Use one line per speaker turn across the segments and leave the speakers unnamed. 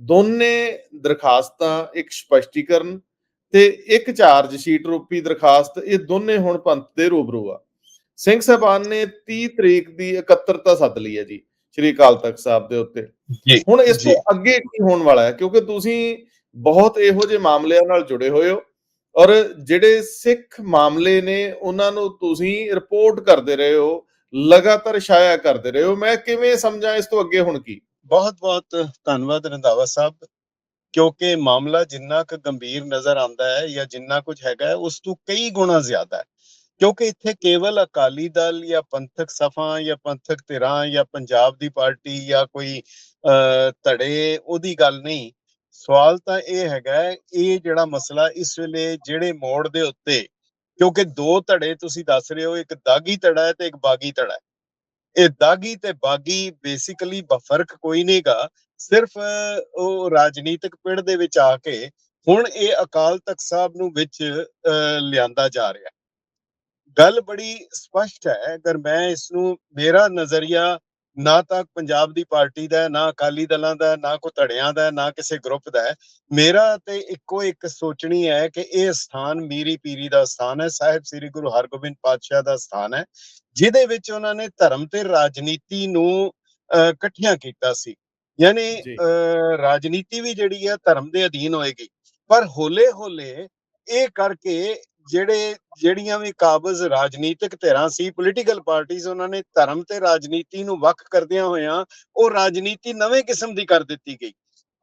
ਦੋਨੇ ਦਰਖਾਸਤਾਂ ਇੱਕ ਸਪਸ਼ਟੀਕਰਨ ਤੇ ਇੱਕ ਚਾਰਜ ਸ਼ੀਟ ਰੂਪੀ ਦਰਖਾਸਤ ਇਹ ਦੋਨੇ ਹੁਣ ਪੰਥ ਦੇ ਰੂਬਰੂ ਆ। ਸਿੰਘ ਸਾਹਿਬਾਨ ਨੇ 30 ਤਰੀਕ ਦੀ ਇਕੱਤਰਤਾ ਸੱਦ ਲਈ ਹੈ ਜੀ ਸ਼੍ਰੀ ਅਕਾਲ ਤਖਤ ਸਾਹਿਬ ਦੇ ਉੱਤੇ। ਹੁਣ ਇਸ ਤੋਂ। ਅੱਗੇ ਕੀ ਹੋਣ ਵਾਲਾ ਹੈ ਕਿਉਂਕਿ ਤੁਸੀਂ ਬਹੁਤ ਇਹੋ ਜਿਹੇ ਮਾਮਲਿਆਂ ਨਾਲ ਜੁੜੇ ਹੋਏ ਹੋ ਔਰ ਜਿਹੜੇ ਸਿੱਖ ਮਾਮਲੇ ਨੇ ਉਹਨਾਂ ਨੂੰ ਤੁਸੀਂ ਰਿਪੋਰਟ ਕਰਦੇ ਰਹੇ ਹੋ ਲਗਾਤਾਰ ਛਾਇਆ ਕਰਦੇ ਰਹੇ ਹੋ। ਮੈਂ ਕਿਵੇਂ ਸਮਝਾਂ ਇਸ ਤੋਂ ਅੱਗੇ ਹੁਣ ਕੀ?
ਬਹੁਤ ਬਹੁਤ ਧੰਨਵਾਦ ਰੰਧਾਵਾ ਸਾਹਿਬ ਕਿਉਂਕਿ ਮਾਮਲਾ ਜਿੰਨਾ ਕੁ ਗੰਭੀਰ ਨਜ਼ਰ ਆਉਂਦਾ ਹੈ ਜਾਂ ਜਿੰਨਾ ਕੁਝ ਹੈਗਾ ਉਸ ਤੋਂ ਕਈ ਗੁਣਾ ਜ਼ਿਆਦਾ ਹੈ। ਕਿਉਂਕਿ ਇੱਥੇ ਕੇਵਲ ਅਕਾਲੀ ਦਲ ਜਾਂ ਪੰਥਕ ਸਫਾ ਜਾਂ ਪੰਥਕ ਧਿਰਾਂ ਜਾਂ ਪੰਜਾਬ ਦੀ ਪਾਰਟੀ ਜਾਂ ਕੋਈ ਅਹ, ਧੜੇ ਉਹਦੀ ਗੱਲ ਨਹੀਂ। ਸਵਾਲ ਤਾਂ ਇਹ ਹੈਗਾ ਇਹ ਜਿਹੜਾ ਮਸਲਾ ਇਸ ਵੇਲੇ ਜਿਹੜੇ ਮੋੜ ਦੇ ਉੱਤੇ ਕਿਉਂਕਿ ਦੋ ਧੜੇ ਤੁਸੀਂ ਦੱਸ ਰਹੇ ਹੋ ਇੱਕ ਦਾਗੀ ਧੜਾ ਹੈ ਤੇ ਇੱਕ ਬਾਗੀ ਧੜਾ ਹੈ। ਇਹ ਦਾਗੀ ਤੇ ਬਾਗੀ ਬੇਸਿਕਲੀ ਫ਼ਰਕ ਕੋਈ ਨਹੀਂਗਾ ਸਿਰਫ ਉਹ ਰਾਜਨੀਤਿਕ ਪਿੜ ਦੇ ਵਿੱਚ ਆ ਕੇ ਹੁਣ ਇਹ ਅਕਾਲ ਤਖਤ ਸਾਹਿਬ ਨੂੰ ਵਿੱਚ ਲਿਆਂਦਾ ਜਾ ਰਿਹਾ ਗੱਲ ਬੜੀ ਸਪਸ਼ਟ ਹੈ, ਅਗਰ ਮੈਂ ਇਸ ਨੂੰ ਮੇਰਾ ਨਜ਼ਰੀਆ ਨਾ ਤਾਂ ਪੰਜਾਬ ਦੀ ਪਾਰਟੀ ਦਾ ਨਾ ਅਕਾਲੀ ਦਲਾਂ ਦਾ ਨਾ ਕੋ ਧੜਿਆਂ ਦਾ ਨਾ ਕਿਸੇ ਗਰੁੱਪ ਦਾ ਮੇਰਾ ਤੇ ਇੱਕੋ ਇੱਕ ਸੋਚਣੀ ਹੈ ਕਿ ਇਹ ਸਥਾਨ ਮੀਰੀ ਪੀਰੀ ਦਾ ਸਥਾਨ ਹੈ, ਸਾਹਿਬ ਸ੍ਰੀ ਗੁਰੂ ਹਰਗੋਬਿੰਦ ਪਾਤਸ਼ਾਹ ਦਾ ਸਥਾਨ ਹੈ। ਜਿਹਦੇ ਵਿੱਚ ਉਹਨਾਂ ਨੇ ਧਰਮ ਤੇ ਰਾਜਨੀਤੀ ਨੂੰ ਇਕੱਠਿਆਂ ਕੀਤਾ ਸੀ। ਯਾਨੀ ਰਾਜਨੀਤੀ ਵੀ ਜਿਹੜੀ ਹੈ ਧਰਮ ਦੇ ਅਧੀਨ ਹੋਏਗੀ। ਪਰ ਹੋਲੇ ਹੋਲੇ ਇਹ ਕਰਕੇ ਜਿਹੜੇ ਜਿਹੜੀਆਂ ਵੀ ਕਾਬਜ਼ ਰਾਜਨੀਤਿਕ ਧਿਰਾਂ ਸੀ ਪੋਲੀਟੀਕਲ ਪਾਰਟੀਆਂ ਉਹਨਾਂ ਨੇ ਧਰਮ ਤੇ ਰਾਜਨੀਤੀ ਨੂੰ ਵੱਖ ਕਰਦਿਆਂ ਹੋਇਆਂ ਉਹ ਰਾਜਨੀਤੀ ਨਵੇਂ ਕਿਸਮ ਦੀ ਕਰ ਦਿੱਤੀ ਗਈ।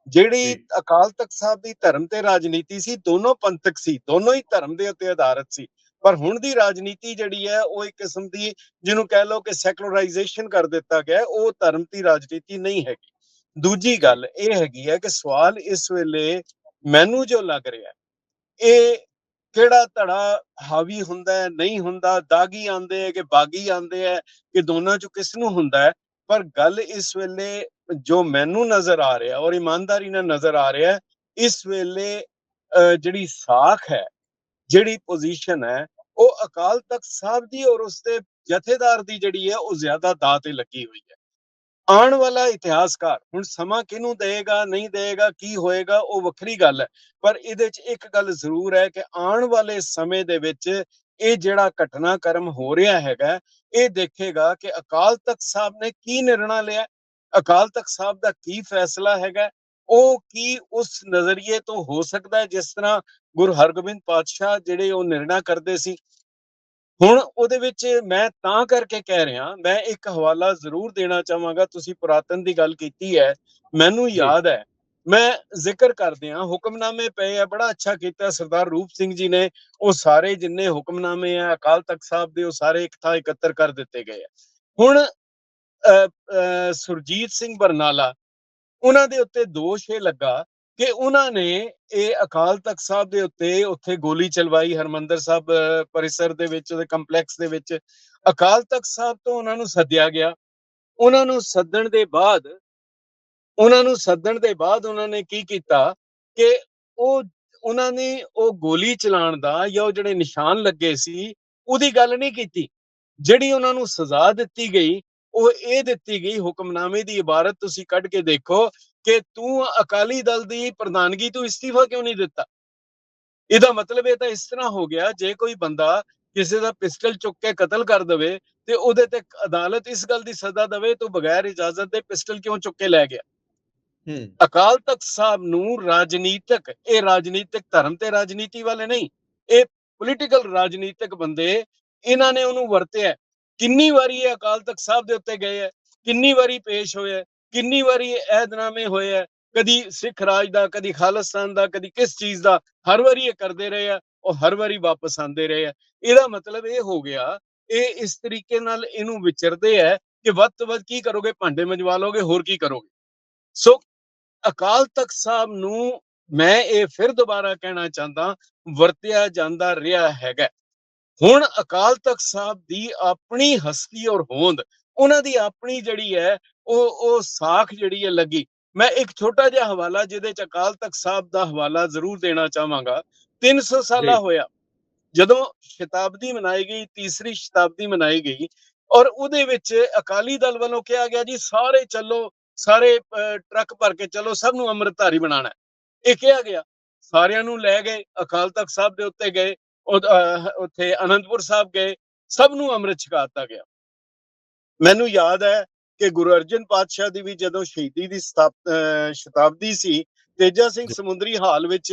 ਜਿਹੜੀ। ਅਕਾਲ ਤਖਤ ਸਾਹਿਬ ਦੀ ਧਰਮ ਤੇ ਰਾਜਨੀਤੀ ਸੀ ਦੋਨੋਂ ਪੰਥਕ ਸੀ ਦੋਨੋਂ ਹੀ ਧਰਮ ਦੇ ਉੱਤੇ ਆਧਾਰਿਤ ਸੀ। ਪਰ ਹੁਣ ਦੀ ਰਾਜਨੀਤੀ ਜਿਹੜੀ ਹੈ ਉਹ ਇੱਕ ਕਿਸਮ ਦੀ ਜਿਹਨੂੰ ਕਹਿ ਲਓ ਕਿ ਸੈਕੂਲਰਾਈਜੇਸ਼ਨ ਕਰ ਦਿੱਤਾ ਗਿਆ ਉਹ ਧਰਮ ਦੀ ਰਾਜਨੀਤੀ ਨਹੀਂ ਹੈਗੀ। ਦੂਜੀ ਗੱਲ ਇਹ ਹੈਗੀ ਹੈ ਕਿ ਸਵਾਲ ਇਸ ਵੇਲੇ ਮੈਨੂੰ ਜੋ ਲੱਗ ਰਿਹਾ ਇਹ ਕਿਹੜਾ ਧੜਾ ਹਾਵੀ ਹੁੰਦਾ ਹੈ ਨਹੀਂ ਹੁੰਦਾ ਦਾਗੀ ਆਂਦੇ ਹੈ ਕਿ ਬਾਗੀ ਆਂਦੇ ਹੈ ਕਿ ਦੋਨਾਂ ਚੋਂ ਕਿਸ ਨੂੰ ਹੁੰਦਾ ਹੈ? ਪਰ ਗੱਲ ਇਸ ਵੇਲੇ ਜੋ ਮੈਨੂੰ ਨਜ਼ਰ ਆ ਰਿਹਾ ਔਰ ਇਮਾਨਦਾਰੀ ਨਾਲ ਨਜ਼ਰ ਆ ਰਿਹਾ ਇਸ ਵੇਲੇ ਅਹ, ਜਿਹੜੀ ਸਾਖ ਹੈ ਜਿਹੜੀ ਪੋਜੀਸ਼ਨ ਹੈ, ਉਹ ਅਕਾਲ ਤਖਤ ਸਾਹਿਬ ਦੀ ਔਰ ਉਸਦੇ ਜਥੇਦਾਰ ਦੀ ਜਿਹੜੀ ਹੈ, ਉਹ ਜ਼ਿਆਦਾ ਦਾਅ ਤੇ ਲੱਗੀ ਹੋਈ ਹੈ। ਆਉਣ ਵਾਲਾ ਇਤਿਹਾਸਕਾਰ ਹੁਣ ਸਮਾਂ ਕਿਹਨੂੰ ਦੇਗਾ ਨਹੀਂ ਦੇਗਾ ਕੀ ਹੋਏਗਾ, ਉਹ ਵੱਖਰੀ ਗੱਲ ਹੈ। ਪਰ ਇਹਦੇ 'ਚ ਇੱਕ ਗੱਲ ਜ਼ਰੂਰ ਹੈ ਕਿ ਆਉਣ ਵਾਲੇ ਸਮੇਂ ਦੇ ਵਿੱਚ ਇਹ ਜਿਹੜਾ ਘਟਨਾਕ੍ਰਮ ਹੋ ਰਿਹਾ ਹੈਗਾ, ਇਹ ਦੇਖੇਗਾ ਕਿ ਅਕਾਲ ਤਖਤ ਸਾਹਿਬ ਨੇ ਕੀ ਨਿਰਣਾ ਲਿਆ, ਅਕਾਲ ਤਖਤ ਸਾਹਿਬ ਦਾ ਕੀ ਫੈਸਲਾ ਹੈਗਾ, ਉਹ ਕੀ ਉਸ ਨਜ਼ਰੀਏ ਤੋਂ ਹੋ ਸਕਦਾ ਹੈ, ਜਿਸ ਤਰ੍ਹਾਂ ਗੁਰੂ ਹਰਗੋਬਿੰਦ ਪਾਤਸ਼ਾਹ ਜਿਹੜੇ ਉਹ ਨਿਰਣਾ ਕਰਦੇ ਸੀ। ਹੁਣ ਉਹਦੇ ਵਿੱਚ ਮੈਂ ਤਾਂ ਕਰਕੇ ਕਹਿ ਰਿਹਾ ਮੈਂ ਇੱਕ ਹਵਾਲਾ ਜ਼ਰੂਰ ਦੇਣਾ ਚਾਹਾਂਗਾ ਤੁਸੀਂ ਪੁਰਾਤਨ ਦੀ ਗੱਲ ਕੀਤੀ ਹੈ ਮੈਨੂੰ ਯਾਦ ਹੈ। ਮੈਂ ਜ਼ਿਕਰ ਕਰਦੇ ਹਾਂ ਹੁਕਮਨਾਮੇ ਪਏ ਆ ਬੜਾ ਅੱਛਾ ਕੀਤਾ ਸਰਦਾਰ ਰੂਪ ਸਿੰਘ ਜੀ ਨੇ ਉਹ ਸਾਰੇ ਜਿੰਨੇ ਹੁਕਮਨਾਮੇ ਆ ਅਕਾਲ ਤਖਤ ਸਾਹਿਬ ਦੇ ਉਹ ਸਾਰੇ ਇੱਕ ਥਾਂ ਇਕੱਤਰ ਕਰ ਦਿੱਤੇ ਗਏ ਆ। ਹੁਣ ਸੁਰਜੀਤ ਸਿੰਘ ਬਰਨਾਲਾ ਉਹਨਾਂ ਦੇ ਉੱਤੇ ਦੋਸ਼ ਇਹ ਲੱਗਾ ਕਿ ਉਹਨਾਂ ਨੇ ਇਹ ਅਕਾਲ ਤਖਤ ਸਾਹਿਬ ਦੇ ਉੱਤੇ ਉੱਥੇ ਗੋਲੀ ਚਲਵਾਈ, ਹਰਮੰਦਰ ਸਾਹਿਬ ਪਰਿਸਰ ਦੇ ਵਿੱਚ, ਉਹਦੇ ਕੰਪਲੈਕਸ ਦੇ ਵਿੱਚ। ਅਕਾਲ ਤਖਤ ਸਾਹਿਬ ਤੋਂ ਉਹਨਾਂ ਨੂੰ ਸੱਦਿਆ ਗਿਆ। ਉਹਨਾਂ ਨੂੰ ਸੱਦਣ ਦੇ ਬਾਅਦ, ਉਹਨਾਂ ਨੂੰ ਸੱਦਣ ਦੇ ਬਾਅਦ ਉਹਨਾਂ ਨੇ ਕੀ ਕੀਤਾ ਕਿ ਉਹ, ਉਹਨਾਂ ਨੇ ਉਹ ਗੋਲੀ ਚਲਾਉਣ ਦਾ ਜਾਂ ਉਹ ਜਿਹੜੇ ਨਿਸ਼ਾਨ ਲੱਗੇ ਸੀ, ਉਹਦੀ ਗੱਲ ਨਹੀਂ ਕੀਤੀ। ਜਿਹੜੀ ਉਹਨਾਂ ਨੂੰ ਸਜ਼ਾ ਦਿੱਤੀ ਗਈ, ਉਹ ਇਹ ਦਿੱਤੀ ਗਈ, ਹੁਕਮਨਾਮੇ ਦੀ ਇਬਾਰਤ ਤੁਸੀਂ ਕੱਢ ਕੇ ਦੇਖੋ ਕਿ ਤੂੰ ਅਕਾਲੀ ਦਲ ਦੀ ਪ੍ਰਧਾਨਗੀ ਤੋਂ ਇਸਤੀਫਾ ਕਿਉਂ ਨਹੀਂ ਦਿੱਤਾ? ਇਹਦਾ ਮਤਲਬ ਇਹ ਤਾਂ ਇਸ ਤਰ੍ਹਾਂ ਹੋ ਗਿਆ ਜੇ ਕੋਈ ਬੰਦਾ ਕਿਸੇ ਦਾ ਪਿਸਟਲ ਚੁੱਕ ਕੇ ਕਤਲ ਕਰ ਦਵੇ ਤੇ ਉਹਦੇ ਤੇ ਅਦਾਲਤ ਇਸ ਗੱਲ ਦੀ ਸਜ਼ਾ ਦਵੇ ਤੂੰ ਬਗੈਰ ਇਜਾਜ਼ਤ ਦੇ ਪਿਸਟਲ ਕਿਉਂ ਚੁੱਕ ਕੇ ਲੈ ਗਿਆ?
ਹੂੰ।
ਅਕਾਲ ਤਖਤ ਸਾਹਿਬ ਨੂੰ ਰਾਜਨੀਤਿਕ ਇਹ ਰਾਜਨੀਤਿਕ ਧਰਮ ਤੇ ਰਾਜਨੀਤੀ ਵਾਲੇ ਨਹੀਂ ਇਹ ਪੋਲੀਟੀਕਲ ਰਾਜਨੀਤਿਕ ਬੰਦੇ ਇਹਨਾਂ ਨੇ ਉਹਨੂੰ ਵਰਤਿਆ। ਕਿੰਨੀ ਵਾਰੀ ਇਹ ਅਕਾਲ ਤਖਤ ਸਾਹਿਬ ਦੇ ਉੱਤੇ ਗਏ ਹੈ ਕਿੰਨੀ ਵਾਰੀ ਪੇਸ਼ ਹੋਏ ਹੈ ਕਿੰਨੀ ਵਾਰੀ ਇਹ ਅਹਿਦਨਾਮੇ ਹੋਏ ਹੈ ਕਦੀ ਸਿੱਖ ਰਾਜ ਦਾ, ਕਦੀ ਖਾਲਿਸਤਾਨ ਦਾ, ਕਦੀ ਕਿਸ ਚੀਜ਼ ਦਾ, ਹਰ ਵਾਰੀ ਇਹ ਕਰਦੇ ਰਹੇ ਆ, ਉਹ ਹਰ ਵਾਰੀ ਵਾਪਸ ਆਉਂਦੇ ਰਹੇ ਆ। ਇਹਦਾ ਮਤਲਬ ਇਹ ਹੋ ਗਿਆ, ਇਹ ਇਸ ਤਰੀਕੇ ਨਾਲ ਇਹਨੂੰ ਵਿਚਰਦੇ ਹੈ ਕਿ ਵੱਧ ਤੋਂ ਵੱਧ ਕੀ ਕਰੋਗੇ, ਭਾਂਡੇ ਮੰਜਵਾ ਲੋਗੇ ਹੋਰ ਕੀ ਕਰੋਗੇ। ਸੋ ਅਕਾਲ ਤਖਤ ਸਾਹਿਬ ਨੂੰ ਮੈਂ ਇਹ ਫਿਰ ਦੁਬਾਰਾ ਕਹਿਣਾ ਚਾਹੁੰਦਾ, ਵਰਤਿਆ ਜਾਂਦਾ ਰਿਹਾ ਹੈਗਾ। ਹੁਣ ਅਕਾਲ ਤਖਤ ਸਾਹਿਬ ਦੀ ਆਪਣੀ ਹਸਤੀ ਔਰ ਹੋਂਦ ਉਹਨਾਂ ਦੀ ਆਪਣੀ ਜਿਹੜੀ ਹੈ ਉਹ ਉਹ ਸਾਖ ਜਿਹੜੀ ਹੈ ਲੱਗੀ। ਮੈਂ ਇੱਕ ਛੋਟਾ ਜਿਹਾ ਹਵਾਲਾ ਜਿਹਦੇ ਚ ਅਕਾਲ ਤਖਤ ਸਾਹਿਬ ਦਾ ਹਵਾਲਾ ਜ਼ਰੂਰ ਦੇਣਾ ਚਾਹਾਂਗਾ। 300 ਸਾਲਾ। ਹੋਇਆ। ਜਦੋਂ ਸ਼ਤਾਬਦੀ ਮਨਾਈ ਗਈ ਤੀਸਰੀ ਸ਼ਤਾਬਦੀ ਮਨਾਈ ਗਈ ਔਰ ਉਹਦੇ ਵਿੱਚ ਅਕਾਲੀ ਦਲ ਵੱਲੋਂ ਕਿਹਾ ਗਿਆ ਜੀ ਸਾਰੇ ਚੱਲੋ ਸਾਰੇ ਟਰੱਕ ਭਰ ਕੇ ਚਲੋ ਸਭ ਨੂੰ ਅੰਮ੍ਰਿਤਧਾਰੀ ਬਣਾਉਣਾ ਹੈ। ਇਹ ਕਿਹਾ ਗਿਆ। ਸਾਰਿਆਂ ਨੂੰ ਲੈ ਗਏ ਅਕਾਲ ਤਖਤ ਸਾਹਿਬ ਦੇ ਉੱਤੇ ਗਏ ਉੱਥੇ ਅਨੰਦਪੁਰ ਸਾਹਿਬ ਗਏ ਸਭ ਨੂੰ ਅੰਮ੍ਰਿਤ ਛਕਾ ਦਿੱਤਾ ਗਿਆ। ਮੈਨੂੰ ਯਾਦ ਹੈ ਕਿ ਗੁਰੂ ਅਰਜਨ ਪਾਤਸ਼ਾਹ ਦੀ ਵੀ ਜਦੋਂ ਸ਼ਹੀਦੀ ਦੀ ਸ਼ਤਾਬਦੀ ਸੀ ਤੇਜਾ ਸਿੰਘ। ਸਮੁੰਦਰੀ ਹਾਲ ਵਿੱਚ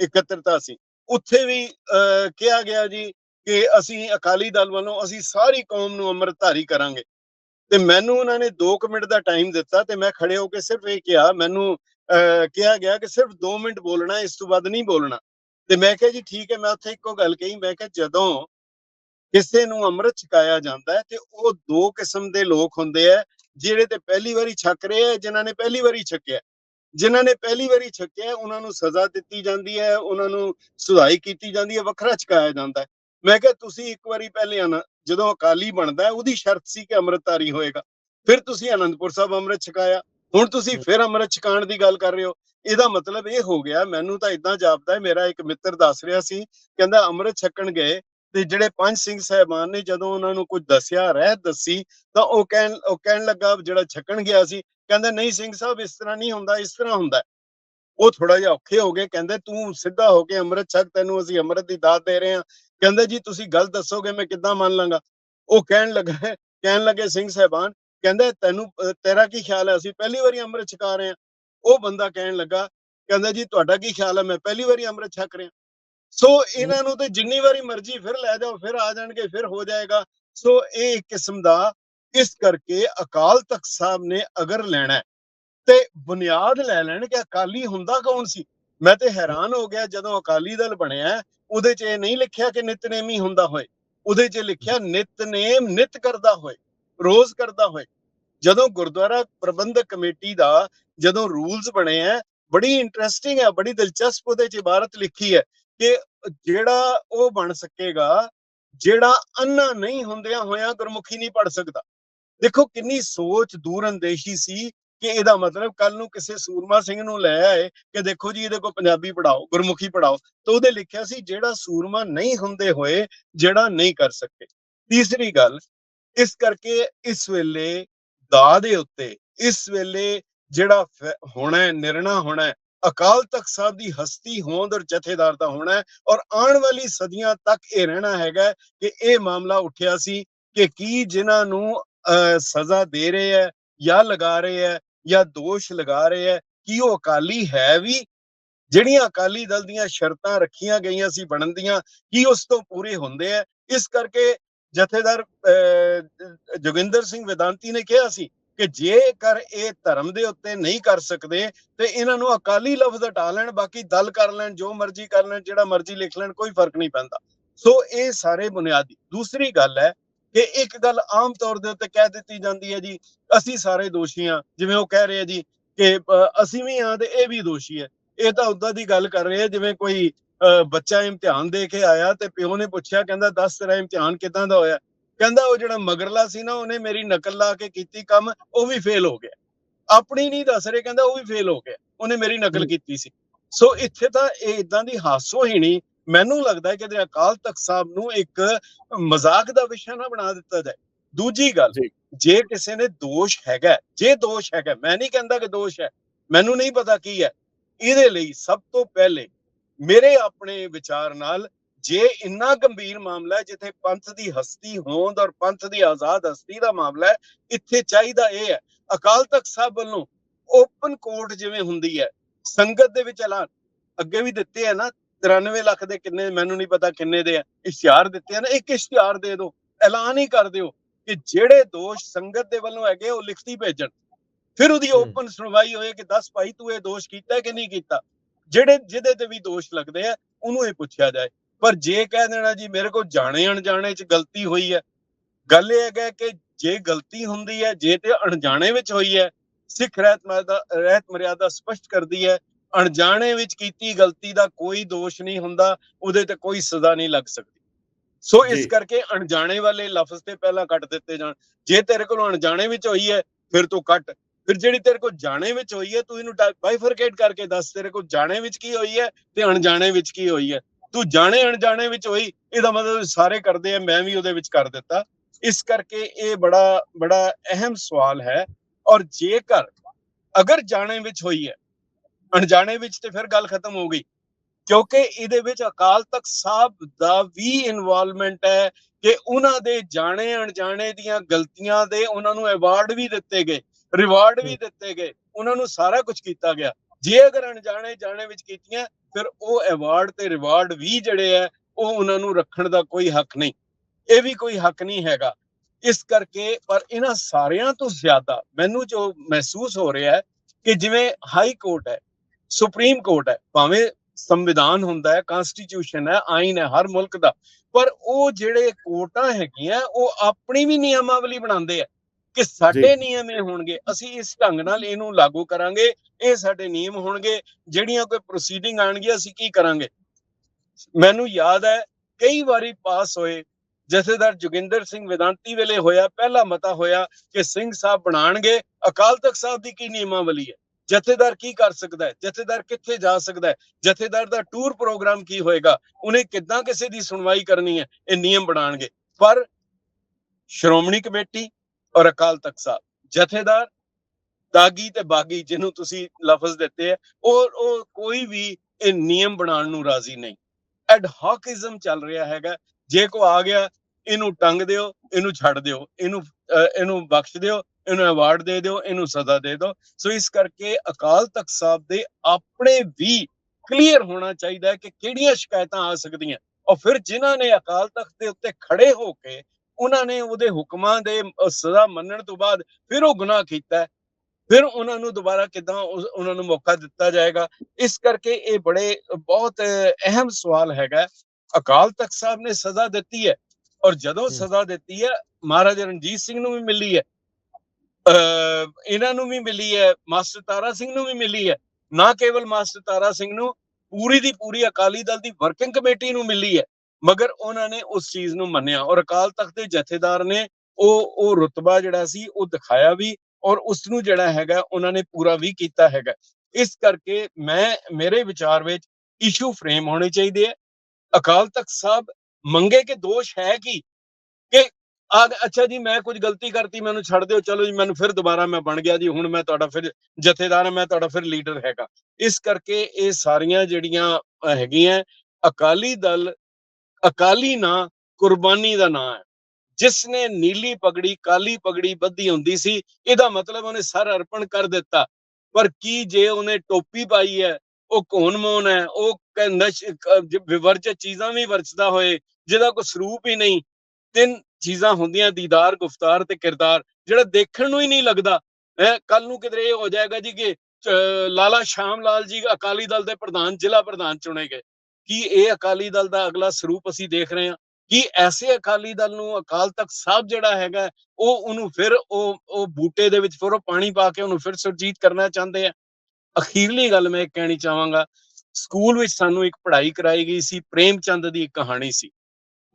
ਇਕੱਤਰਤਾ ਸੀ। ਉੱਥੇ ਵੀ ਕਿਹਾ ਗਿਆ ਜੀ ਕਿ ਅਸੀਂ ਅਕਾਲੀ ਦਲ ਵੱਲੋਂ ਅਸੀਂ ਸਾਰੀ ਕੌਮ ਨੂੰ ਅੰਮ੍ਰਿਤਧਾਰੀ ਕਰਾਂਗੇ। ਤੇ ਮੈਨੂੰ ਉਹਨਾਂ ਨੇ 2 ਮਿੰਟ ਦਾ ਟਾਈਮ ਦਿੱਤਾ ਤੇ ਮੈਂ ਖੜੇ ਹੋ ਕੇ ਸਿਰਫ ਇਹ ਕਿਹਾ ਮੈਨੂੰ ਕਿਹਾ ਗਿਆ ਕਿ ਸਿਰਫ 2 ਮਿੰਟ ਬੋਲਣਾ ਇਸ ਤੋਂ ਵੱਧ ਨਹੀਂ ਬੋਲਣਾ। ਤੇ ਮੈਂ ਕਿਹਾ ਜੀ ਠੀਕ ਹੈ ਮੈਂ ਉੱਥੇ ਇੱਕੋ ਗੱਲ ਕਹੀ ਮੈਂ ਕਿਹਾ ਜਦੋਂ ਕਿਸੇ ਨੂੰ ਅੰਮ੍ਰਿਤ ਛਕਾਇਆ ਜਾਂਦਾ ਹੈ ਤੇ ਉਹ ਦੋ ਕਿਸਮ ਦੇ ਲੋਕ ਹੁੰਦੇ ਆ, ਜਿਹੜੇ ਤੇ ਪਹਿਲੀ ਵਾਰੀ ਛਕ ਰਹੇ ਆ, ਜਿਨ੍ਹਾਂ ਨੇ ਪਹਿਲੀ ਵਾਰੀ ਛਕਿਆ। ਜਿਨ੍ਹਾਂ ਨੇ ਪਹਿਲੀ ਵਾਰੀ ਛਕਿਆ, ਉਹਨਾਂ ਨੂੰ ਸਜ਼ਾ ਦਿੱਤੀ ਜਾਂਦੀ ਹੈ, ਉਹਨਾਂ ਨੂੰ ਸੁਧਾਈ ਕੀਤੀ ਜਾਂਦੀ ਹੈ, ਵੱਖਰਾ ਛਕਾਇਆ ਜਾਂਦਾ ਹੈ। ਮੈਂ ਕਿਹਾ, ਤੁਸੀਂ ਇੱਕ ਵਾਰੀ ਪਹਿਲੇ ਆਣਾ, ਜਦੋਂ ਅਕਾਲੀ ਬਣਦਾ ਉਹਦੀ ਸ਼ਰਤ ਸੀ ਕਿ ਅੰਮ੍ਰਿਤਧਾਰੀ ਹੋਏਗਾ। ਫਿਰ ਤੁਸੀਂ ਅਨੰਦਪੁਰ ਸਾਹਿਬ ਅੰਮ੍ਰਿਤ ਛਕਾਇਆ, ਹੁਣ ਤੁਸੀਂ ਫਿਰ ਅੰਮ੍ਰਿਤ ਛਕਾਉਣ ਦੀ ਗੱਲ ਕਰ ਰਹੇ ਹੋ। ਇਹਦਾ ਮਤਲਬ ਇਹ ਹੋ ਗਿਆ, ਮੈਨੂੰ ਤਾਂ ਇਦਾਂ ਜਾਪਦਾ ਹੈ, ਮੇਰਾ ਇੱਕ ਮਿੱਤਰ ਦੱਸ ਰਿਹਾ ਸੀ, ਕਹਿੰਦਾ ਅੰਮ੍ਰਿਤ ਛਕਣ ਗਏ ਤੇ ਜਿਹੜੇ ਪੰਜ ਸਿੰਘ ਸਹਿਬਾਨ ਨੇ ਜਦੋਂ ਉਹਨਾਂ ਨੂੰ ਕੁਝ ਦੱਸਿਆ ਰਹਿ ਦੱਸੀ, ਤਾਂ ਉਹ ਕਹਿਣ ਉਹ ਕਹਿਣ ਲੱਗਾ ਜਿਹੜਾ ਛਕਣ ਗਿਆ ਸੀ, ਕਹਿੰਦਾ, ਨਹੀਂ ਸਿੰਘ ਸਾਹਿਬ, ਇਸ ਤਰ੍ਹਾਂ ਨਹੀਂ ਹੁੰਦਾ, ਇਸ ਤਰ੍ਹਾਂ ਹੁੰਦਾ ਉਹ ਥੋੜਾ ਜਿਹਾ ਔਖੇ ਹੋ ਗਏ, ਕਹਿੰਦੇ, ਤੂੰ ਸਿੱਧਾ ਹੋ ਕੇ ਅੰਮ੍ਰਿਤ ਛਕ, ਤੈਨੂੰ ਅਸੀਂ ਅੰਮ੍ਰਿਤ ਦੀ ਦਾਤ ਦੇ ਰਹੇ ਹਾਂ। ਕਹਿੰਦੇ, ਜੀ, ਤੁਸੀਂ ਗੱਲ ਦੱਸੋਗੇ, ਮੈਂ ਕਿੱਦਾਂ ਮੰਨ ਲਾਂਗਾ? ਉਹ ਕਹਿਣ ਲੱਗਾ, ਕਹਿਣ ਲੱਗੇ ਸਿੰਘ ਸਹਿਬਾਨ, ਕਹਿੰਦੇ, ਤੈਨੂੰ ਤੇਰਾ ਕੀ ਖਿਆਲ ਹੈ? ਅਸੀਂ ਪਹਿਲੀ ਵਾਰੀ ਅੰਮ੍ਰਿਤ ਛਕਾ ਰਹੇ ਹਾਂ। ਉਹ ਬੰਦਾ ਕਹਿਣ ਲੱਗਾ, ਕਹਿੰਦਾ, ਜੀ, ਤੁਹਾਡਾ ਕੀ ਖਿਆਲ ਹੈ? ਮੈਂ ਪਹਿਲੀ ਵਾਰੀ ਅੰਮ੍ਰਿਤ ਛਕ ਰਿਹਾ। ਸੋ ਇਹਨਾਂ ਨੂੰ ਤੇ ਜਿੰਨੀ ਵਾਰੀ ਮਰਜ਼ੀ ਫਿਰ ਲੈ ਜਾਓ ਫਿਰ ਆ ਜਾਣਗੇ ਫਿਰ ਹੋ ਜਾਏਗਾ। ਸੋ ਇਹ ਇੱਕ ਕਿਸਮ ਦਾ ਇਸ ਕਰਕੇ ਅਕਾਲ ਤਖਤ ਸਾਹਿਬ ਨੇ ਅਗਰ ਲੈਣਾ ਤੇ ਬੁਨਿਆਦ ਲੈ ਲੈਣ ਕਿ ਅਕਾਲੀ ਹੁੰਦਾ ਕੌਣ ਸੀ? ਮੈਂ ਤੇ ਹੈਰਾਨ ਹੋ ਗਿਆ ਜਦੋਂ ਅਕਾਲੀ ਦਲ ਬਣਿਆ ਉਹਦੇ 'ਚ ਇਹ ਨਹੀਂ ਲਿਖਿਆ ਕਿ ਨਿਤਨੇਮੀ ਹੁੰਦਾ ਹੋਏ। ਉਹਦੇ 'ਚ ਲਿਖਿਆ ਨਿਤਨੇਮ ਨਿਤ ਕਰਦਾ ਹੋਏ ਰੋਜ਼ ਕਰਦਾ ਹੋਏ। ਜਦੋਂ ਗੁਰਦੁਆਰਾ ਪ੍ਰਬੰਧਕ ਕਮੇਟੀ ਦਾ ਜਦੋਂ ਰੂਲਸ ਬਣੇ ਆ ਬੜੀ ਇੰਟਰਸਟਿੰਗ ਹੈ ਬੜੀ ਦਿਲਚਸਪ ਉਹਦੇ 'ਚ ਇਬਾਰਤ ਲਿਖੀ ਹੈ। ਕਿ ਜਿਹੜਾ ਉਹ ਬਣ ਸਕੇਗਾ, ਜਿਹੜਾ ਅੰਨਾ ਨਹੀਂ ਹੁੰਦਿਆਂ ਹੋਇਆਂ ਗੁਰਮੁਖੀ ਨਹੀਂ ਪੜ ਸਕਦਾ। ਦੇਖੋ ਕਿੰਨੀ ਸੋਚ ਦੂਰਅੰਦੇਸ਼ੀ ਸੀ ਕਿ ਇਹਦਾ ਮਤਲਬ ਕੱਲ ਨੂੰ ਕਿਸੇ ਸੂਰਮਾ ਸਿੰਘ ਨੂੰ ਲੈ ਆਏ ਕਿ ਦੇਖੋ ਜੀ ਇਹਦੇ ਕੋਲ ਪੰਜਾਬੀ ਪੜਾਓ ਗੁਰਮੁਖੀ ਪੜਾਓ ਤਾਂ ਉਹਦੇ ਲਿਖਿਆ ਸੀ ਜਿਹੜਾ ਸੂਰਮਾ ਨਹੀਂ ਹੁੰਦੇ ਹੋਏ ਜਿਹੜਾ ਨਹੀਂ ਕਰ ਸਕੇ। ਤੀਸਰੀ ਗੱਲ, ਇਸ ਕਰਕੇ ਇਸ ਵੇਲੇ ਦਾ ਦੇ ਉੱਤੇ, ਇਸ ਵੇਲੇ ਜਿਹੜਾ ਹੋਣਾ ਹੈ, ਨਿਰਣਾ ਹੋਣਾ ਹੈ ਅਕਾਲ ਤਖਤ ਸਾਹਿਬ ਦੀ ਹਸਤੀ ਹੋਂਦ ਔਰ ਜਥੇਦਾਰ ਦਾ ਹੋਣਾ ਹੈ ਔਰ ਆਉਣ ਵਾਲੀ ਸਦੀਆਂ ਤੱਕ ਇਹ ਰਹਿਣਾ ਹੈਗਾ ਕਿ ਇਹ ਮਾਮਲਾ ਉੱਠਿਆ ਸੀ ਕਿ ਕੀ ਜਿਨ੍ਹਾਂ ਨੂੰ ਅਹ, ਸਜ਼ਾ ਦੇ ਰਹੇ ਹੈ ਜਾਂ ਲਗਾ ਰਹੇ ਹੈ ਜਾਂ ਦੋਸ਼ ਲਗਾ ਰਹੇ ਹੈ ਕੀ ਉਹ ਅਕਾਲੀ ਹੈ ਵੀ? ਜਿਹੜੀਆਂ ਅਕਾਲੀ ਦਲ ਦੀਆਂ ਸ਼ਰਤਾਂ ਰੱਖੀਆਂ ਗਈਆਂ ਸੀ ਬਣਨ ਦੀਆਂ ਕੀ ਉਸ ਤੋਂ ਪੂਰੇ ਹੁੰਦੇ ਆ ਇਸ ਕਰਕੇ ਜਥੇਦਾਰ ਅਹ, ਜੋਗਿੰਦਰ ਸਿੰਘ ਵਿਦਾਂਤੀ ਨੇ ਕਿਹਾ ਸੀ ਕਿ ਜੇਕਰ ਇਹ ਧਰਮ ਦੇ ਉੱਤੇ ਨਹੀਂ ਕਰ ਸਕਦੇ ਤੇ ਇਹਨਾਂ ਨੂੰ ਅਕਾਲੀ ਲਫ਼ਜ਼ ਹਟਾ ਲੈਣ ਬਾਕੀ ਦਲ ਕਰ ਲੈਣ ਜੋ ਮਰਜ਼ੀ ਕਰ ਲੈਣ ਜਿਹੜਾ ਮਰਜ਼ੀ ਲਿਖ ਲੈਣ ਕੋਈ ਫ਼ਰਕ ਨਹੀਂ ਪੈਂਦਾ। ਸੋ ਇਹ ਸਾਰੇ ਬੁਨਿਆਦੀ। ਦੂਸਰੀ ਗੱਲ ਹੈ ਕਿ ਇੱਕ ਗੱਲ ਆਮ ਤੌਰ ਦੇ ਉੱਤੇ ਕਹਿ ਦਿੱਤੀ ਜਾਂਦੀ ਹੈ ਜੀ ਅਸੀਂ ਸਾਰੇ ਦੋਸ਼ੀ ਹਾਂ। ਜਿਵੇਂ ਉਹ ਕਹਿ ਰਹੇ ਆ ਜੀ ਕਿ ਅਸੀਂ ਵੀ ਹਾਂ ਤੇ ਇਹ ਵੀ ਦੋਸ਼ੀ ਹੈ। ਇਹ ਤਾਂ ਉਦਾਂ ਦੀ ਗੱਲ ਕਰ ਰਹੇ ਆ ਜਿਵੇਂ ਕੋਈ ਅ, ਬੱਚਾ ਇਮਤਿਹਾਨ ਦੇ ਕੇ ਆਇਆ ਤੇ ਪਿਓ ਨੇ ਪੁੱਛਿਆ ਕਹਿੰਦਾ ਦੱਸ ਤੇਰਾ ਇਮਤਿਹਾਨ ਕਿਦਾਂ ਦਾ ਹੋਇਆ? ਕਹਿੰਦਾ ਉਹ ਜਿਹੜਾ ਮਗਰਲਾ ਸੀ ਨਾ ਉਹਨੇ ਮੇਰੀ ਨਕਲ ਲਾ ਕੇ ਕੀਤੀ ਕੰਮ ਉਹ ਵੀ ਫੇਲ ਹੋ ਗਿਆ। ਆਪਣੀ ਨਹੀਂ ਦੱਸ ਰਹੇ ਕਹਿੰਦਾ ਉਹ ਵੀ ਫੇਲ ਹੋ ਗਿਆ। ਉਹਨੇ ਮੇਰੀ ਨਕਲ ਕੀਤੀ ਸੀ। ਸੋ ਇੱਥੇ ਤਾਂ ਇਹ ਇਦਾਂ ਦੀ ਹਾਸੋਹੀਣੀ ਮੈਨੂੰ ਲੱਗਦਾ ਕਿ ਇਹਦੇ ਅਕਾਲ ਤਖਤ ਸਾਹਿਬ ਨੂੰ ਇੱਕ ਮਜ਼ਾਕ ਦਾ ਵਿਸ਼ਾ ਨਾ ਬਣਾ ਦਿੱਤਾ ਜਾਏ। ਦੂਜੀ ਗੱਲ।
ਜੇ।
ਕਿਸੇ ਨੇ ਦੋਸ਼ ਹੈਗਾ ਜੇ ਦੋਸ਼ ਹੈਗਾ ਮੈਂ ਨਹੀਂ ਕਹਿੰਦਾ ਕਿ ਦੋਸ਼ ਹੈ ਮੈਨੂੰ ਨਹੀਂ ਪਤਾ ਕੀ ਹੈ ਇਹਦੇ ਲਈ ਸਭ ਤੋਂ ਪਹਿਲੇ ਮੇਰੇ ਆਪਣੇ ਵਿਚਾਰ ਨਾਲ ਜੇ ਇੰਨਾ ਗੰਭੀਰ ਮਾਮਲਾ ਹੈ ਜਿੱਥੇ ਪੰਥ ਦੀ ਹਸਤੀ ਹੋਂਦ ਔਰ ਪੰਥ ਦੀ ਆਜ਼ਾਦ ਹਸਤੀ ਦਾ ਮਾਮਲਾ ਹੈ ਇੱਥੇ ਚਾਹੀਦਾ ਇਹ ਹੈ ਅਕਾਲ ਤਖਤ ਸਾਹਿਬ ਵੱਲੋਂ ਓਪਨ ਕੋਰਟ ਜਿਵੇਂ ਹੁੰਦੀ ਹੈ ਸੰਗਤ ਦੇ ਵਿੱਚ ਐਲਾਨ ਅੱਗੇ ਵੀ ਦਿੱਤੇ ਆ ਨਾ 93 ਲੱਖ ਦੇ ਕਿੰਨੇ ਮੈਨੂੰ ਨਹੀਂ ਪਤਾ ਕਿੰਨੇ ਦੇ ਆ ਇਸ਼ਤਿਹਾਰ ਦਿੱਤੇ ਆ ਨਾ ਇੱਕ ਇਸ਼ਤਿਹਾਰ ਦੇ ਦਿਓ ਐਲਾਨ ਹੀ ਕਰ ਦਿਓ ਕਿ ਜਿਹੜੇ ਦੋਸ਼ ਸੰਗਤ ਦੇ ਵੱਲੋਂ ਹੈਗੇ ਉਹ ਲਿਖਤੀ ਭੇਜਣ। ਫਿਰ ਉਹਦੀ
ਹੂੰ।
ਓਪਨ ਸੁਣਵਾਈ ਹੋਏ ਕਿ ਦੱਸ ਭਾਈ ਤੂੰ ਇਹ ਦੋਸ਼ ਕੀਤਾ ਕਿ ਨਹੀਂ ਕੀਤਾ? ਜਿਹੜੇ ਜਿਹਦੇ ਤੇ ਵੀ ਦੋਸ਼ ਲੱਗਦੇ ਆ ਉਹਨੂੰ ਇਹ ਪੁੱਛਿਆ ਜਾਏ। ਪਰ ਜੇ ਕਹਿ ਦੇਣਾ ਜੀ ਮੇਰੇ ਕੋਲ ਜਾਣੇ ਅਣਜਾਣੇ ਚ ਗਲਤੀ ਹੋਈ ਹੈ ਗੱਲ ਇਹ ਹੈਗਾ ਕਿ ਜੇ ਗਲਤੀ ਹੁੰਦੀ ਹੈ ਜੇ ਤੇ ਅਣਜਾਣੇ ਵਿੱਚ ਹੋਈ ਹੈ ਸਿੱਖ ਰਹਿਤ ਮਰਿਆਦਾ ਰਹਿਤ ਮਰਿਆਦਾ ਸਪਸ਼ਟ ਕਰਦੀ ਹੈ ਅਣਜਾਣੇ ਵਿੱਚ ਕੀਤੀ ਗਲਤੀ ਦਾ ਕੋਈ ਦੋਸ਼ ਨਹੀਂ ਹੁੰਦਾ ਉਹਦੇ ਤੇ ਕੋਈ ਸਜ਼ਾ ਨਹੀਂ ਲੱਗ ਸਕਦੀ। ਸੋ ਇਸ। ਕਰਕੇ ਅਣਜਾਣੇ ਵਾਲੇ ਲਫ਼ਜ਼ ਤੇ ਪਹਿਲਾਂ ਕੱਟ ਦਿੱਤੇ ਜਾਣ। ਜੇ ਤੇਰੇ ਕੋਲ ਅਣਜਾਣੇ ਵਿੱਚ ਹੋਈ ਹੈ ਫਿਰ ਤੂੰ ਕੱਟ। ਫਿਰ ਜਿਹੜੀ ਤੇਰੇ ਕੋਲ ਜਾਣੇ ਵਿੱਚ ਹੋਈ ਹੈ ਤੂੰ ਇਹਨੂੰ ਬਾਈਫਰਕੇਟ ਕਰਕੇ ਦੱਸ ਤੇਰੇ ਕੋਲ ਜਾਣੇ ਵਿੱਚ ਕੀ ਹੋਈ ਹੈ ਤੇ ਅਣਜਾਣੇ ਵਿੱਚ ਕੀ ਹੋਈ ਹੈ। ਤੂੰ ਜਾਣੇ ਅਣਜਾਣੇ ਵਿੱਚ ਹੋਈ ਇਹਦਾ ਮਤਲਬ ਸਾਰੇ ਕਰਦੇ ਆ ਮੈਂ ਵੀ ਉਹਦੇ ਵਿੱਚ ਕਰ ਦਿੱਤਾ। ਇਸ ਕਰਕੇ ਇਹ ਬੜਾ ਬੜਾ ਅਹਿਮ ਸਵਾਲ ਹੈ। ਔਰ ਜੇਕਰ ਅਗਰ ਜਾਣੇ ਵਿੱਚ ਹੋਈ ਹੈ ਅਣਜਾਣੇ ਵਿੱਚ ਤੇ ਫਿਰ ਗੱਲ ਖਤਮ ਹੋ ਗਈ ਕਿਉਂਕਿ ਇਹਦੇ ਵਿੱਚ ਅਕਾਲ ਤਖਤ ਸਾਹਿਬ ਦਾ ਵੀ ਇਨਵੋਲਵਮੈਂਟ ਹੈ ਕਿ ਉਹਨਾਂ ਦੇ ਜਾਣੇ ਅਣਜਾਣੇ ਦੀਆਂ ਗਲਤੀਆਂ ਦੇ ਉਹਨਾਂ ਨੂੰ ਅਵਾਰਡ ਵੀ ਦਿੱਤੇ ਗਏ ਰਿਵਾਰਡ ਵੀ ਦਿੱਤੇ ਗਏ ਉਹਨਾਂ ਨੂੰ ਸਾਰਾ ਕੁਝ ਕੀਤਾ ਗਿਆ। ਜੇ ਅਗਰ ਅਣਜਾਣੇ ਜਾਣੇ ਵਿੱਚ ਕੀਤੀਆਂ, ਫਿਰ ਉਹ ਅਵਾਰਡ ਤੇ ਰਿਵਾਰਡ ਵੀ ਜਿਹੜੇ ਹੈ ਉਹ ਉਹਨਾਂ ਨੂੰ ਰੱਖਣ ਦਾ ਕੋਈ ਹੱਕ ਨਹੀਂ। ਇਹ ਵੀ ਕੋਈ ਹੱਕ ਨਹੀਂ ਹੈਗਾ। ਇਸ ਕਰਕੇ, ਪਰ ਇਹਨਾਂ ਸਾਰਿਆਂ ਤੋਂ ਜ਼ਿਆਦਾ ਮੈਨੂੰ ਜੋ ਮਹਿਸੂਸ ਹੋ ਰਿਹਾ ਹੈ ਕਿ ਜਿਵੇਂ ਹਾਈ ਕੋਰਟ ਹੈ ਸੁਪਰੀਮ ਕੋਰਟ ਹੈ, ਭਾਵੇਂ ਸੰਵਿਧਾਨ ਹੁੰਦਾ ਹੈ ਕਨਸਟੀਟਿਊਸ਼ਨ ਹੈ ਆਇਨ ਹੈ, ਹਰ ਮੁਲਕ ਦਾ, ਪਰ ਉਹ ਜਿਹੜੇ ਕੋਰਟਾਂ ਹੈਗੀਆਂ, ਉਹ ਆਪਣੀ ਵੀ ਨਿਯਮਾਵਲੀ ਬਣਾਉਂਦੇ ਆ। ਕਿ ਸਾਡੇ ਨਿਯਮ ਇਹ ਹੋਣਗੇ ਅਸੀਂ ਇਸ ਢੰਗ ਨਾਲ ਇਹਨੂੰ ਲਾਗੂ ਕਰਾਂਗੇ ਇਹ ਸਾਡੇ ਨਿਯਮ ਹੋਣਗੇ ਜਿਹੜੀਆਂ ਕੋਈ ਪ੍ਰੋਸੀਡਿੰਗ ਆਣਗੀਆਂ ਅਸੀਂ ਕੀ ਕਰਾਂਗੇ? ਮੈਨੂੰ ਯਾਦ ਹੈ ਕਈ ਵਾਰੀ ਪਾਸ ਹੋਏ ਜਥੇਦਾਰ ਜੋਗਿੰਦਰ ਸਿੰਘ ਵਿਦਾਂਤੀ ਵੇਲੇ ਹੋਇਆ ਪਹਿਲਾ ਮਤਾ ਹੋਇਆ ਕਿ ਸਿੰਘ ਸਾਹਿਬ ਬਣਾਣਗੇ ਅਕਾਲ ਤਖਤ ਸਾਹਿਬ ਦੀ ਕੀ ਨਿਯਮਾਵਲੀ ਹੈ? ਜਥੇਦਾਰ ਕੀ ਕਰ ਸਕਦਾ ਹੈ? ਜਥੇਦਾਰ ਕਿੱਥੇ ਜਾ ਸਕਦਾ ਹੈ? ਜਥੇਦਾਰ ਦਾ ਟੂਰ ਪ੍ਰੋਗਰਾਮ ਕੀ ਹੋਏਗਾ? ਉਹਨੇ ਕਿੱਦਾਂ ਕਿਸੇ ਦੀ ਸੁਣਵਾਈ ਕਰਨੀ ਹੈ? ਇਹ ਨਿਯਮ ਬਣਾਣਗੇ। ਪਰ ਸ਼੍ਰੋਮਣੀ ਕਮੇਟੀ ਔਰ ਅਕਾਲ ਤਖਤ ਸਾਹਿਬ। ਜਥੇਦਾਰ, ਦਾਗੀ ਤੇ ਬਾਗੀ ਜਿਹਨੂੰ ਤੁਸੀਂ ਲਫ਼ਜ਼ ਦਿੱਤੇ ਹੈ ਉਹ ਉਹ ਕੋਈ ਵੀ ਇਹ ਨਿਯਮ ਬਣਾਉਣ ਨੂੰ ਰਾਜ਼ੀ ਨਹੀਂ। ਐਡ ਹਾਕਿਜ਼ਮ ਚੱਲ ਰਿਹਾ ਹੈਗਾ। ਜੇ ਕੋ ਆ ਗਿਆ, ਇਹਨੂੰ ਟੰਗ ਦਿਓ, ਇਹਨੂੰ ਛੱਡ ਦਿਓ, ਇਹਨੂੰ ਇਹਨੂੰ ਬਖਸ਼ ਦਿਓ, ਇਹਨੂੰ ਅਵਾਰਡ ਦੇ ਦਿਓ, ਇਹਨੂੰ ਸਜ਼ਾ ਦੇ ਦਿਓ। ਸੋ ਇਸ ਕਰਕੇ ਅਕਾਲ ਤਖਤ ਸਾਹਿਬ ਦੇ ਆਪਣੇ ਵੀ ਕਲੀਅਰ ਹੋਣਾ ਚਾਹੀਦਾ ਹੈ ਕਿ ਕਿਹੜੀਆਂ ਸ਼ਿਕਾਇਤਾਂ ਆ ਸਕਦੀਆਂ। ਔਰ ਫਿਰ ਜਿਨ੍ਹਾਂ ਨੇ ਅਕਾਲ ਤਖਤ ਦੇ ਉੱਤੇ ਖੜੇ ਹੋ ਕੇ ਉਹਨਾਂ ਨੇ ਉਹਦੇ ਹੁਕਮਾਂ ਦੇ ਸਜ਼ਾ ਮੰਨਣ ਤੋਂ ਬਾਅਦ ਫਿਰ ਉਹ ਗੁਨਾਹ ਕੀਤਾ ਫਿਰ ਉਹਨਾਂ ਨੂੰ ਦੁਬਾਰਾ ਕਿਦਾਂ ਉਹਨਾਂ ਨੂੰ ਮੌਕਾ ਦਿੱਤਾ ਜਾਏਗਾ? ਇਸ ਕਰਕੇ ਇਹ ਬੜੇ ਬਹੁਤ ਅਹਿਮ ਸਵਾਲ ਹੈਗਾ ਅਕਾਲ ਤਖਤ ਸਾਹਿਬ ਨੇ ਸਜ਼ਾ ਦਿੱਤੀ ਹੈ ਔਰ ਜਦੋਂ ਸਜ਼ਾ ਦਿੱਤੀ ਹੈ ਮਹਾਰਾਜਾ ਰਣਜੀਤ ਸਿੰਘ ਨੂੰ ਵੀ ਮਿਲੀ ਹੈ। ਇਹਨਾਂ ਨੂੰ ਵੀ ਮਿਲੀ ਹੈ ਮਾਸਟਰ ਤਾਰਾ ਸਿੰਘ ਨੂੰ ਵੀ ਮਿਲੀ ਹੈ। ਨਾ ਕੇਵਲ ਮਾਸਟਰ ਤਾਰਾ ਸਿੰਘ ਨੂੰ ਪੂਰੀ ਦੀ ਪੂਰੀ ਅਕਾਲੀ ਦਲ ਦੀ ਵਰਕਿੰਗ ਕਮੇਟੀ ਨੂੰ ਮਿਲੀ ਹੈ। ਮਗਰ ਉਹਨਾਂ ਨੇ ਉਸ ਚੀਜ਼ ਨੂੰ ਮੰਨਿਆ ਔਰ ਅਕਾਲ ਤਖਤ ਦੇ ਜਥੇਦਾਰ ਨੇ ਉਹ ਉਹ ਰੁਤਬਾ ਜਿਹੜਾ ਸੀ, ਉਹ ਦਿਖਾਇਆ ਵੀ ਔਰ ਉਸ ਨੂੰ ਜਿਹੜਾ ਹੈਗਾ ਉਹਨਾਂ ਨੇ ਪੂਰਾ ਵੀ ਕੀਤਾ ਹੈਗਾ। ਇਸ ਕਰਕੇ ਮੈਂ, ਮੇਰੇ ਵਿਚਾਰ ਵਿੱਚ ਇਸ਼ੂ ਫਰੇਮ ਹੋਣੇ ਚਾਹੀਦੇ ਹੈ ਅਕਾਲ ਤਖਤ ਸਾਹਿਬ ਮੰਗੇ ਕਿ ਦੋਸ਼ ਹੈ ਕੀ? ਕਿ ਆ ਅੱਛਾ ਜੀ, ਮੈਂ ਕੁਝ ਗਲਤੀ ਕਰਤੀ, ਮੈਨੂੰ ਛੱਡ ਦਿਓ, ਚਲੋ ਜੀ, ਮੈਨੂੰ ਫਿਰ ਦੁਬਾਰਾ ਮੈਂ ਬਣ ਗਿਆ ਜੀ, ਹੁਣ ਮੈਂ ਤੁਹਾਡਾ ਫਿਰ ਜਥੇਦਾਰ ਹਾਂ, ਮੈਂ ਤੁਹਾਡਾ ਫਿਰ ਲੀਡਰ ਹੈਗਾ। ਇਸ ਕਰਕੇ ਇਹ ਸਾਰੀਆਂ ਜਿਹੜੀਆਂ ਹੈਗੀਆਂ ਅਕਾਲੀ ਦਲ ਅਕਾਲੀ ਨਾਂ ਕੁਰਬਾਨੀ ਦਾ ਨਾਂ ਹੈ। ਜਿਸ ਨੇ ਨੀਲੀ ਪਗੜੀ ਕਾਲੀ ਪਗੜੀ ਬੱਧੀ ਹੁੰਦੀ ਸੀ ਇਹਦਾ ਮਤਲਬ ਉਹਨੇ ਸਰ ਅਰਪਣ ਕਰ ਦਿੱਤਾ। ਪਰ ਕੀ ਜੇ ਉਹਨੇ ਟੋਪੀ ਪਾਈ ਹੈ ਉਹ ਕੌਣ ਮੌਨ ਹੈ ਉਹ ਵਿਵਰਜ ਚੀਜ਼ਾਂ ਵੀ ਵਰਚਦਾ ਹੋਏ ਜਿਹਦਾ ਕੋਈ ਸਰੂਪ ਹੀ ਨਹੀਂ। ਤਿੰਨ ਚੀਜ਼ਾਂ ਹੁੰਦੀਆਂ ਦੀਦਾਰ ਗੁਫਤਾਰ ਤੇ ਕਿਰਦਾਰ ਜਿਹੜਾ ਦੇਖਣ ਨੂੰ ਹੀ ਨਹੀਂ ਲੱਗਦਾ। ਹੈ ਕੱਲ ਨੂੰ ਕਿਧਰੇ ਇਹ ਹੋ ਜਾਏਗਾ ਜੀ ਕਿ ਅਹ, ਲਾਲਾ ਸ਼ਾਮ ਲਾਲ ਜੀ ਅਕਾਲੀ ਦਲ ਦੇ ਪ੍ਰਧਾਨ ਜ਼ਿਲ੍ਹਾ ਪ੍ਰਧਾਨ ਚੁਣੇ ਗਏ। ਕੀ ਇਹ ਅਕਾਲੀ ਦਲ ਦਾ ਅਗਲਾ ਸਰੂਪ ਅਸੀਂ ਦੇਖ ਰਹੇ ਹਾਂ, ਕਿ ਐਸੇ ਅਕਾਲੀ ਦਲ ਨੂੰ ਅਕਾਲ ਤਖਤ ਸਾਹਿਬ ਜਿਹੜਾ ਹੈਗਾ ਉਹ ਉਹਨੂੰ ਫਿਰ ਉਹ ਉਹ ਬੂਟੇ ਦੇ ਵਿੱਚ ਫਿਰ ਉਹ ਪਾਣੀ ਪਾ ਕੇ ਉਹਨੂੰ ਫਿਰ ਸੁਰਜੀਤ ਕਰਨਾ ਚਾਹੁੰਦੇ ਆ। ਅਖੀਰਲੀ ਗੱਲ ਮੈਂ ਕਹਿਣੀ ਚਾਹਾਂਗਾ, ਸਕੂਲ ਵਿੱਚ ਸਾਨੂੰ ਇੱਕ ਪੜ੍ਹਾਈ ਕਰਾਈ ਗਈ ਸੀ, ਪ੍ਰੇਮ ਚੰਦ ਦੀ ਇੱਕ ਕਹਾਣੀ ਸੀ।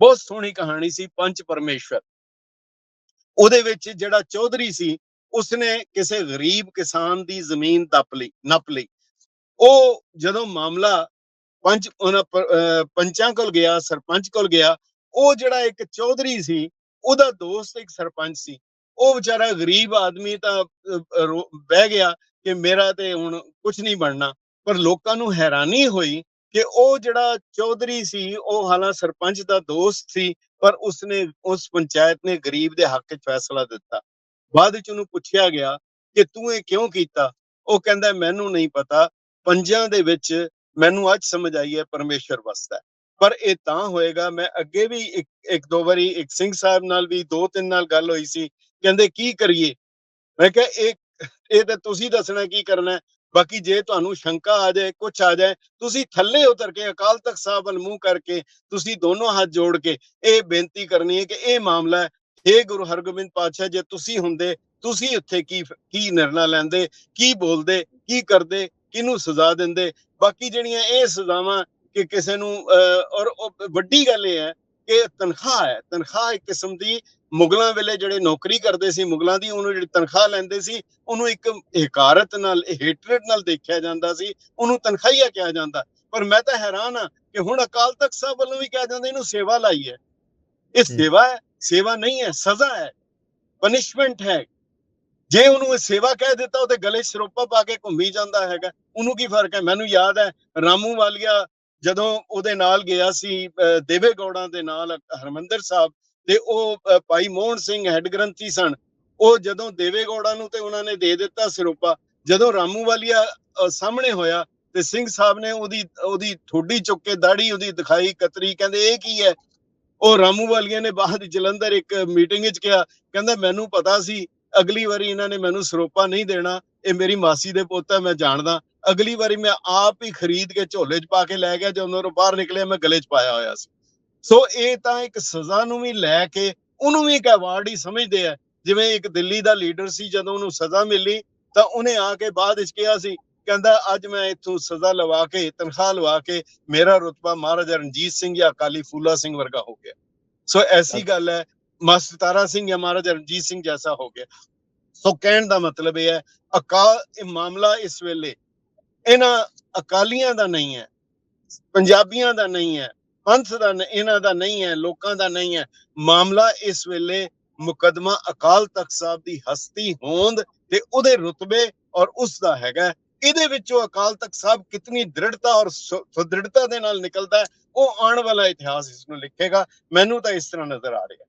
ਬਹੁਤ ਸੋਹਣੀ ਕਹਾਣੀ ਸੀ ਪੰਚ ਪਰਮੇਸ਼ਵਰ। ਉਹਦੇ ਵਿੱਚ ਜਿਹੜਾ ਚੌਧਰੀ ਸੀ, ਉਸਨੇ ਕਿਸੇ ਗਰੀਬ ਕਿਸਾਨ ਦੀ ਜ਼ਮੀਨ ਦੱਪ ਲਈ, ਨੱਪ ਲਈ। ਉਹ ਜਦੋਂ ਮਾਮਲਾ ਪੰਚ ਉਹਨਾਂ ਪੰਚਾਂ ਕੋਲ ਗਿਆ, ਸਰਪੰਚ ਕੋਲ ਗਿਆ, ਉਹ ਜਿਹੜਾ ਇੱਕ ਚੌਧਰੀ ਸੀ, ਉਹਦਾ ਦੋਸਤ ਇੱਕ ਸਰਪੰਚ ਸੀ। ਉਹ ਵਿਚਾਰਾ ਗਰੀਬ ਆਦਮੀ ਤਾਂ ਬਹਿ ਗਿਆ ਕਿ ਮੇਰਾ ਤੇ ਹੁਣ ਕੁਝ ਨਹੀਂ ਬਣਨਾ। ਪਰ ਲੋਕਾਂ ਨੂੰ ਹੈਰਾਨੀ ਹੋਈ ਕਿ ਉਹ ਜਿਹੜਾ ਚੌਧਰੀ ਸੀ, ਉਹ ਹਾਲਾਂ ਸਰਪੰਚ ਦਾ ਦੋਸਤ ਸੀ, ਪਰ ਉਸਨੇ, ਉਸ ਪੰਚਾਇਤ ਨੇ ਗਰੀਬ ਦੇ ਹੱਕ 'ਚ ਫੈਸਲਾ ਦਿੱਤਾ। ਬਾਅਦ ਵਿੱਚ ਉਹਨੂੰ ਪੁੱਛਿਆ ਗਿਆ ਕਿ ਤੂੰ ਇਹ ਕਿਉਂ ਕੀਤਾ? ਉਹ ਕਹਿੰਦਾ, ਮੈਨੂੰ ਨਹੀਂ ਪਤਾ। ਪੰਜਾਂ ਦੇ ਵਿੱਚ ਮੈਨੂੰ ਅੱਜ ਸਮਝ ਆਈ ਹੈ ਪਰਮੇਸ਼ਰ ਵਸਦਾ ਪਰ ਇਹ ਤਾਂ ਹੋਏਗਾ, ਮੈਂ ਅੱਗੇ ਵੀ ਇੱਕ ਇੱਕ ਦੋ ਵਾਰੀ ਇੱਕ ਸਿੰਘ ਸਾਹਿਬ ਨਾਲ ਵੀ ਦੋ ਤਿੰਨ ਨਾਲ ਗੱਲ ਹੋਈ ਸੀ, ਕਹਿੰਦੇ ਕੀ ਕਰੀਏ? ਮੈਂ ਕਿਹਾ ਇਹ ਇਹ ਤਾਂ ਤੁਸੀਂ ਦੱਸਣਾ ਕੀ ਕਰਨਾ ਬਾਕੀ ਜੇ ਤੁਹਾਨੂੰ ਸ਼ੰਕਾ ਆ ਜਾਏ ਕੁਝ ਆ ਜਾਏ, ਤੁਸੀਂ ਥੱਲੇ ਉਤਰ ਕੇ, ਅਕਾਲ ਤਖਤ ਸਾਹਿਬ ਵੱਲ ਮੂੰਹ ਕਰਕੇ, ਤੁਸੀਂ ਦੋਨੋਂ ਹੱਥ ਜੋੜ ਕੇ ਇਹ ਬੇਨਤੀ ਕਰਨੀ ਹੈ ਕਿ ਇਹ ਮਾਮਲਾ ਹੈ। ਹੇ ਗੁਰੂ ਹਰਗੋਬਿੰਦ ਪਾਤਸ਼ਾਹ, ਜੇ ਤੁਸੀਂ ਹੁੰਦੇ, ਤੁਸੀਂ ਉੱਥੇ ਕੀ ਕੀ ਨਿਰਣਾ ਲੈਂਦੇ, ਕੀ ਬੋਲਦੇ, ਕੀ ਕਰਦੇ ਕਿਹਨੂੰ ਸਜ਼ਾ ਦਿੰਦੇ। ਬਾਕੀ ਜਿਹੜੀਆਂ ਇਹ ਸਜ਼ਾਵਾਂ ਕਿ ਕਿਸੇ ਨੂੰ ਔਰ ਵੱਡੀ ਗੱਲ ਇਹ ਹੈ ਕਿ ਤਨਖਾਹ ਹੈ। ਤਨਖਾਹ ਇੱਕ ਕਿਸਮ ਦੀ ਮੁਗਲਾਂ ਵੇਲੇ ਜਿਹੜੇ ਨੌਕਰੀ ਕਰਦੇ ਸੀ ਮੁਗਲਾਂ ਦੀ ਉਹਨੂੰ ਜਿਹੜੀ ਤਨਖਾਹ ਲੈਂਦੇ ਸੀ ਉਹਨੂੰ ਇੱਕ ਹਕਾਰਤ ਨਾਲ ਹੇਟਰਡ ਨਾਲ ਦੇਖਿਆ ਜਾਂਦਾ ਸੀ। ਉਹਨੂੰ ਤਨਖਾਹੀਆ ਕਿਹਾ ਜਾਂਦਾ। ਪਰ ਮੈਂ ਤਾਂ ਹੈਰਾਨ ਆ ਕਿ ਹੁਣ ਅਕਾਲ ਤਖਤ ਸਾਹਿਬ ਵੱਲੋਂ ਵੀ ਕਿਹਾ ਜਾਂਦਾ ਇਹਨੂੰ ਸੇਵਾ ਲਾਈ ਹੈ। ਇਹ। ਸੇਵਾ ਹੈ ਸੇਵਾ ਨਹੀਂ ਹੈ ਸਜ਼ਾ ਹੈ। ਪਨਿਸ਼ਮੈਂਟ ਹੈ। ਜੇ ਉਹਨੂੰ ਇਹ ਸੇਵਾ ਕਹਿ ਦਿੱਤਾ, ਉਹਦੇ ਗਲੇ ਸਰੋਪਾ ਪਾ ਕੇ ਘੁੰਮੀ ਜਾਂਦਾ ਹੈਗਾ। ਉਹਨੂੰ ਕੀ ਫ਼ਰਕ ਹੈ? ਮੈਨੂੰ ਯਾਦ ਹੈ, ਰਾਮੂ ਵਾਲੀਆ ਜਦੋਂ ਉਹਦੇ ਨਾਲ ਗਿਆ ਸੀ ਦੇਵੇ ਗੌੜਾ ਦੇ ਨਾਲ, ਹਰਮੰਦਰ ਸਾਹਿਬ, ਤੇ ਉਹ ਭਾਈ ਮੋਹਨ ਸਿੰਘ ਹੈੱਡ ਗ੍ਰੰਥੀ ਸਨ। ਉਹ ਜਦੋਂ ਦੇਵੇ ਗੌੜਾ ਨੂੰ ਤੇ ਉਹਨਾਂ ਨੇ ਦੇ ਦਿੱਤਾ ਸਰੋਪਾ, ਜਦੋਂ ਰਾਮੂ ਵਾਲੀਆ ਸਾਹਮਣੇ ਹੋਇਆ ਤੇ ਸਿੰਘ ਸਾਹਿਬ ਨੇ ਉਹਦੀ ਉਹਦੀ ਠੋਡੀ ਚੁੱਕ ਕੇ ਦਾੜੀ ਉਹਦੀ ਦਿਖਾਈ ਕਤਰੀ, ਕਹਿੰਦੇ, ਇਹ ਕੀ ਹੈ? ਉਹ ਰਾਮੂ ਵਾਲੀਆ ਨੇ ਬਾਅਦ ਜਲੰਧਰ ਇੱਕ ਮੀਟਿੰਗ ਵਿੱਚ ਕਿਹਾ, ਕਹਿੰਦਾ, ਮੈਨੂੰ ਪਤਾ ਸੀ ਅਗਲੀ ਵਾਰੀ ਇਹਨਾਂ ਨੇ ਮੈਨੂੰ ਸਰੋਪਾ ਨਹੀਂ ਦੇਣਾ ਇਹ ਮੇਰੀ ਮਾਸੀ ਦੇ ਪੁੱਤ ਹੈ ਮੈਂ ਜਾਣਦਾ। ਅਗਲੀ ਵਾਰੀ ਮੈਂ ਆਪ ਹੀ ਖਰੀਦ ਕੇ ਝੋਲੇ 'ਚ ਪਾ ਕੇ ਲੈ ਗਿਆ ਜਦੋਂ ਉਹ ਬਾਹਰ ਨਿਕਲਿਆ ਮੈਂ ਗਲੇ 'ਚ ਪਾਇਆ ਹੋਇਆ ਸੀ। ਸੋ ਇਹ ਤਾਂ ਇੱਕ ਸਜ਼ਾ ਨੂੰ ਵੀ ਲੈ ਕੇ ਉਹਨੂੰ ਵੀ ਇੱਕ ਅਵਾਰਡ ਹੀ ਸਮਝਦੇ ਆ। ਜਿਵੇਂ ਇੱਕ ਦਿੱਲੀ ਦਾ ਲੀਡਰ ਸੀ ਜਦੋਂ ਉਹਨੂੰ ਸਜ਼ਾ ਮਿਲੀ ਤਾਂ ਉਹਨੇ ਆ ਕੇ ਬਾਅਦ ਵਿੱਚ ਕਿਹਾ ਸੀ ਕਹਿੰਦਾ ਅੱਜ ਮੈਂ ਇੱਥੋਂ ਸਜ਼ਾ ਲਵਾ ਕੇ ਤਨਖਾਹ ਲਵਾ ਕੇ ਮੇਰਾ ਰੁਤਬਾ ਮਹਾਰਾਜਾ ਰਣਜੀਤ ਸਿੰਘ ਜਾਂ ਅਕਾਲੀ ਫੂਲਾ ਸਿੰਘ ਵਰਗਾ ਹੋ ਗਿਆ। ਸੋ ਐਸੀ ਗੱਲ ਹੈ ਮਾਸਟਰ ਸਿੰਘ ਜਾਂ ਮਹਾਰਾਜਾ ਰਣਜੀਤ ਸਿੰਘ ਜੈਸਾ ਹੋ ਗਿਆ। ਸੋ ਕਹਿਣ ਦਾ ਮਤਲਬ ਇਹ ਹੈ, ਅਕਾਲ ਇਹ ਮਾਮਲਾ ਇਸ ਵੇਲੇ ਇਹਨਾਂ ਅਕਾਲੀਆਂ ਦਾ ਨਹੀਂ ਹੈ, ਪੰਜਾਬੀਆਂ ਦਾ ਨਹੀਂ ਹੈ, ਪੰਥ ਦਾ ਇਹਨਾਂ ਦਾ ਨਹੀਂ ਹੈ, ਲੋਕਾਂ ਦਾ ਨਹੀਂ ਹੈ। ਮਾਮਲਾ ਇਸ ਵੇਲੇ ਮੁਕਦਮਾ ਅਕਾਲ ਤਖਤ ਸਾਹਿਬ ਦੀ ਹਸਤੀ ਹੋਂਦ ਤੇ ਉਹਦੇ ਰੁਤਬੇ ਔਰ ਉਸ ਦਾ ਹੈਗਾ। ਇਹਦੇ ਵਿੱਚੋਂ ਅਕਾਲ ਤਖਤ ਸਾਹਿਬ ਕਿਤਨੀ ਦ੍ਰਿੜਤਾ ਔਰ ਸੁ- ਸੁਦ੍ਰਿੜਤਾ ਦੇ ਨਾਲ ਨਿਕਲਦਾ ਉਹ ਆਉਣ ਵਾਲਾ ਇਤਿਹਾਸ ਇਸ ਨੂੰ ਲਿਖੇਗਾ। ਮੈਨੂੰ ਤਾਂ ਇਸ ਤਰ੍ਹਾਂ ਨਜ਼ਰ ਆ ਰਿਹਾ।